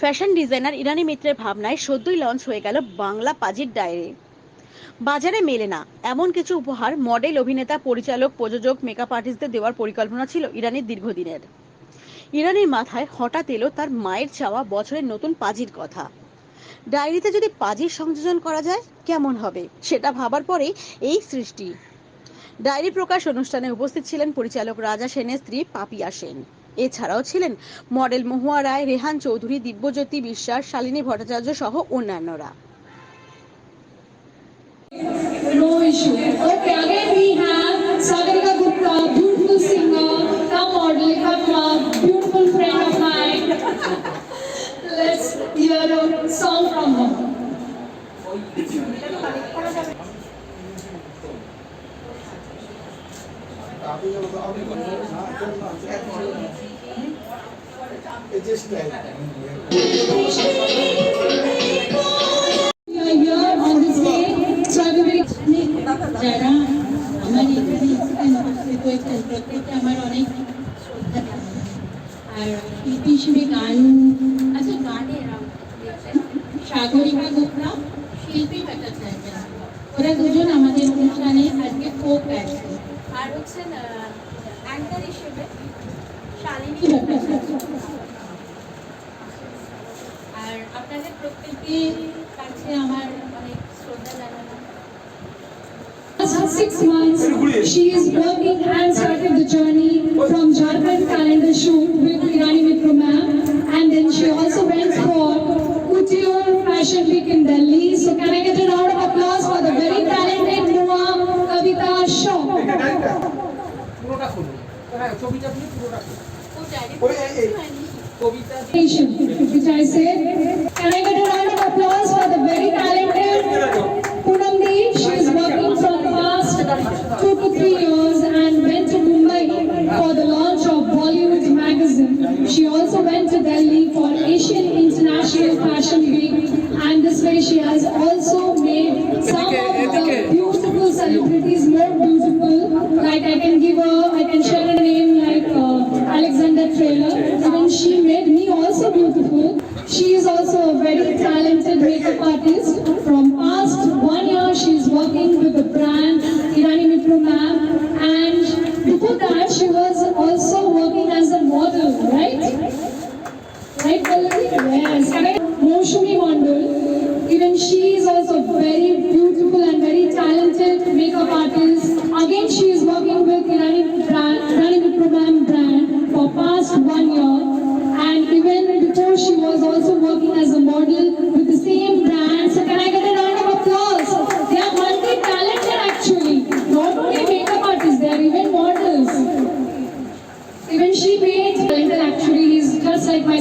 Fashion designer ইরানি মিত্রের ভাবনায় সদ্যই launch হয়ে গেল বাংলা পাজির ডায়েরি। বাজারে মেলে না, এমন কিছু উপহার মডেল অভিনেতা, পরিচালক, প্রযোজক মেকআপ আর্টিস্টদের দেওয়ার পরিকল্পনা ছিল ইরানির দীর্ঘদিনের। ইরানির মাথায় হঠাৎ এলো তার মায়ের চাওয়া বছরের নতুন পাজির কথা। ডায়েরিতে যদি পাজির সংযোজন করা যায়, কেমন হবে সেটা ভাবার পরেই এই সৃষ্টি। ডায়েরি প্রকাশ অনুষ্ঠানে উপস্থিত ছিলেন পরিচালক রাজা সেনের স্ত্রী পাপিয়া সেন। এছাড়াও ছিলেন মডেল মহুয়া রায় রেহান চৌধুরী দিব্যজ্যোতি বিশ্বাস শালিনী ভট্টাচার্য সহ অন্যান্যরা। Thank you. We are here on this day, so I will be যারা আমার এখানে এসেছেন উপস্থিত হয়েছেন প্রত্যেককে আমার অনেক শ্রদ্ধা জানাই। আর শিল্পী হিসেবে গান আচ্ছা গানের সাগরিকা গুপ্তা শিল্পী ভট্টাচার্য ওরা দুজন আমাদের অনুষ্ঠানে আজকে ফোক গাইছে আর হচ্ছেন অ্যাঙ্কার হিসেবে শালিনী কি ভট্টাচার্য আর আপনাদের প্রত্যেককে কাছে আমার অনেক শ্রদ্ধা জানানো Last six months, she is working and started the journey from Jharkhand calendar shoot with Irani Mitra ma'am. And then she also ছবিটা আপনি পুরোটা খুলুন ও ডায়েরি ওই এই- এই কবিতা Which I said. Can I get a round of applause for the very talented Poonam Dev? She is working from past two to three years and went to Mumbai for the launch of Bollywood magazine. She also went to Delhi for Asian International Fashion Week and this way she has also made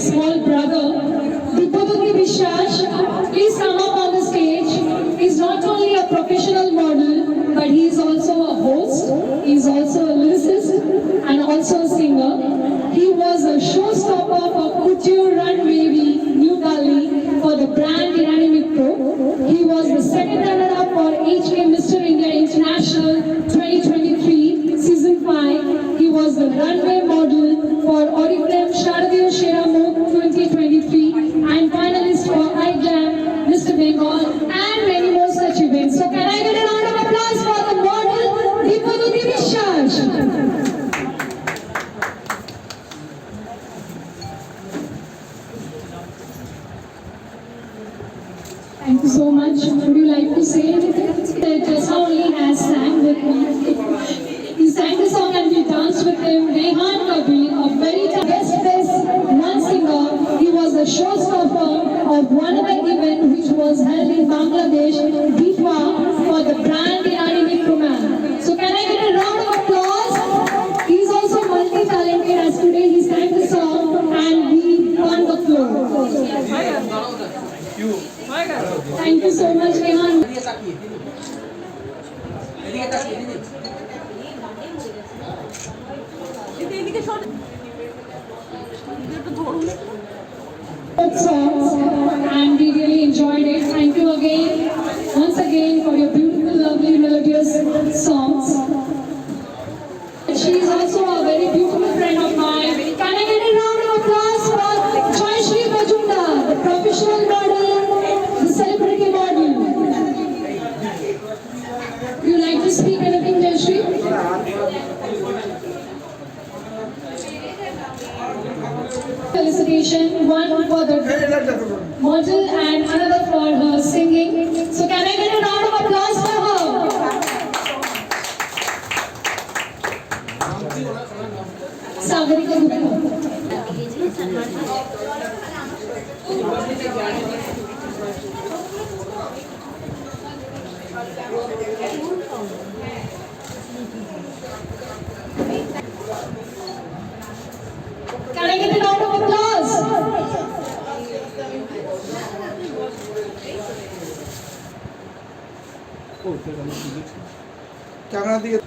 small brother. Dipodoti Vishwash, please come up on the stage. He's not only a professional model, but he's also a host. He's also a lyricist and also a singer. He was a showstopper for Couture Run Baby New Delhi for the brand Irani Micro. He was the second runner-up for HK Mr. India International 2023 season 5. He was the runway model for Oriflame Shardiya Shiramo Thank you so much. Would you like to say anything? That only has sang with me. He sang the song and we danced with him. Rehan Kabir, a very best best one singer. He was a showstopper of one of the event which was held in Bangladesh, এদিকে তাকিয়ে দিদি good songs and we really enjoyed it. Thank you again, once again for To speak anything, Jayashree? Felicitation, one for the model and another for her singing. So can I get a round of applause for her? Sagarika Gupta. Can I get a round of applause? Camera দিকে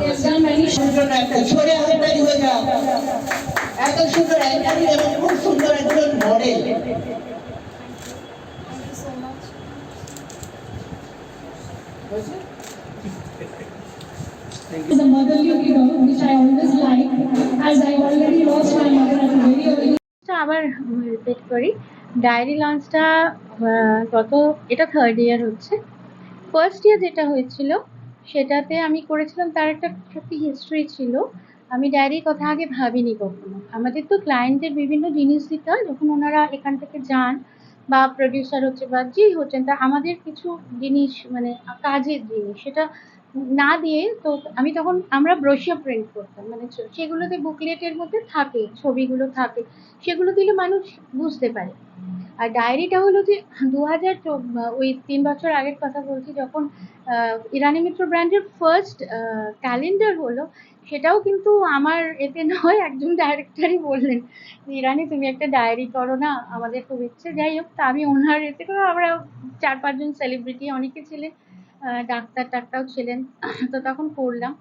has done many সুন্দর একটা হাততালি হয়ে যাও এত সুন্দর anchoring এবং খুব সুন্দর একজন model is a motherly which I always like as I already lost my mother at a very early আবার রিপিট করি। ডায়েরি লঞ্চটা গত এটা থার্ড ইয়ার হচ্ছে। ফার্স্ট ইয়ার যেটা হয়েছিল সেটাতে আমি করেছিলাম তার একটা সত্যি হিস্ট্রি ছিল। আমি ডায়েরির কথা আগে ভাবিনি কখনো। আমাদের তো ক্লায়েন্টদের বিভিন্ন জিনিস দিতে হয়, যখন ওনারা এখান থেকে যান বা প্রডিউসার হচ্ছে বা যেই হচ্ছেন, তা আমাদের কিছু জিনিস মানে কাজের জিনিস, সেটা না দিয়ে তো আমি তখন, আমরা ব্রোশিয়া প্রিন্ট করতাম। মানে সেগুলোতে বুকলেটের মধ্যে থাকে, ছবিগুলো থাকে, সেগুলো দিলে মানুষ বুঝতে পারে। আর ডায়েরিটা হলো যে দু হাজার ওই তিন বছর আগের কথা বলছি, যখন ইরানি মিত্র ব্র্যান্ডের ফার্স্ট ক্যালেন্ডার হলো, সেটাও কিন্তু আমার এতে নয়, একজন ডাইরেক্টরই বললেন ইরানি, তুমি একটা ডায়েরি করো না, আমাদের খুব ইচ্ছে, যাই হোক। তা আমি ওনার এতে করে আমরা চার পাঁচজন সেলিব্রিটি অনেকে ছিলেন ডাক্তার টাক্তারও ছিলেন, তো তখন করলাম।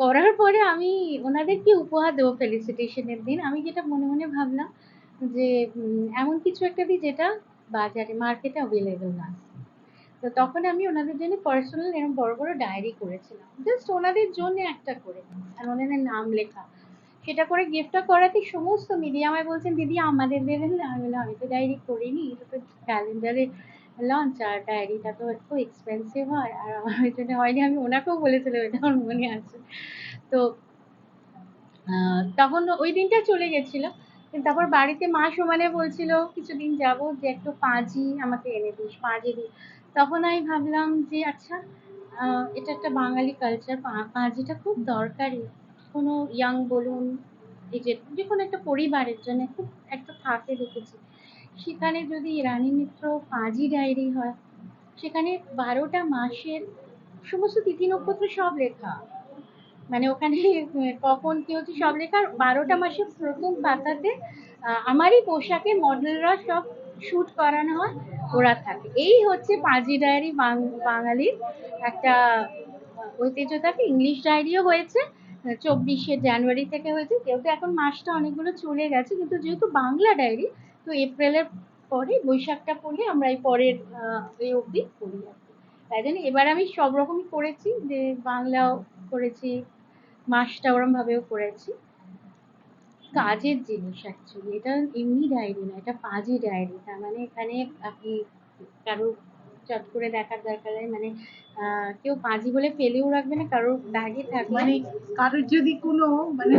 করার পরে আমি ওনাদেরকে উপহার দেবো ফেলিসিটেশনের দিন, আমি যেটা মনে মনে ভাবলাম যে এমন কিছু একটা দিই যেটা বাজারে মার্কেটে অ্যাভেলেবেল না। তো তখন আমি ওনাদের জন্য পার্সোনাল এরকম বড় বড় ডায়েরি করেছিলাম। জাস্ট ওনাদের জন্য একটা করে আর ওনাদের নাম লেখা। সেটা করে গিফটটা করাতে সমস্ত মিডিয়া আমায় বলছেন, দিদি, আমাদের দেবেন না। আমি বললাম, আমি তো ডায়েরি করিনি। এটা তো ক্যালেন্ডারে লঞ্চ আর ডায়েরিটা তো একটু এক্সপেন্সিভ হয়। আর আমার জন্য হয়নি। আমি ওনাকেও বলেছিলাম, এটা আমার মনে আছে। তো তখন ওই দিনটা চলে গেছিল। তারপর বাড়িতে মা সমানে বলছিল, কিছুদিন যাব যে একটু পাঁজি আমাকে এনে দিস, পাঁজি দিস। তখন আমি ভাবলাম যে আচ্ছা এটা একটা বাঙালি কালচার পাঁজিটা খুব দরকারি। কোনো ইয়াং বলুন, এই যে যে কোনো একটা পরিবারের জন্য খুব একটা থাকে দেখেছি। সেখানে যদি রানী মিত্র পাঁজি ডায়েরি হয়, সেখানে বারোটা মাসের সমস্ত তিথি নক্ষত্র সব লেখা। মানে ওখানে কখন কি হচ্ছে সব লেখা। বারোটা মাসের প্রথম পাতাতে আমারই পোশাকে মডেলরা সব শুট করানো হয়, ওরা থাকে। এই হচ্ছে পাঁজি ডায়েরি বাঙালির একটা ঐতিহ্য থাকে। ইংলিশ ডায়েরিও হয়েছে চব্বিশে জানুয়ারি থেকে হয়েছে। যেহেতু এখন মাসটা অনেকগুলো চলে গেছে, কিন্তু যেহেতু বাংলা ডায়েরি, তো এপ্রিলের পরে, বৈশাখটা পড়লে আমরা এই পরের এই অবধি পড়ি। তাই জন্য এবার আমি সব রকমই করেছি, যে বাংলাও করেছি মাসটা ওরম ভাবেও করেছি। কাজের জিনিস অ্যাকচুয়ালি এটা এমনি ডায়েরি না, এটা পাজি ডায়েরি তার মানে এখানে আপনি কারও চট করে দেখার দরকার মানে কেউ পাজি বলে ফেলেও রাখবে না, কারোর ব্যাগে থাকবে মানে কারোর যদি কোনো মানে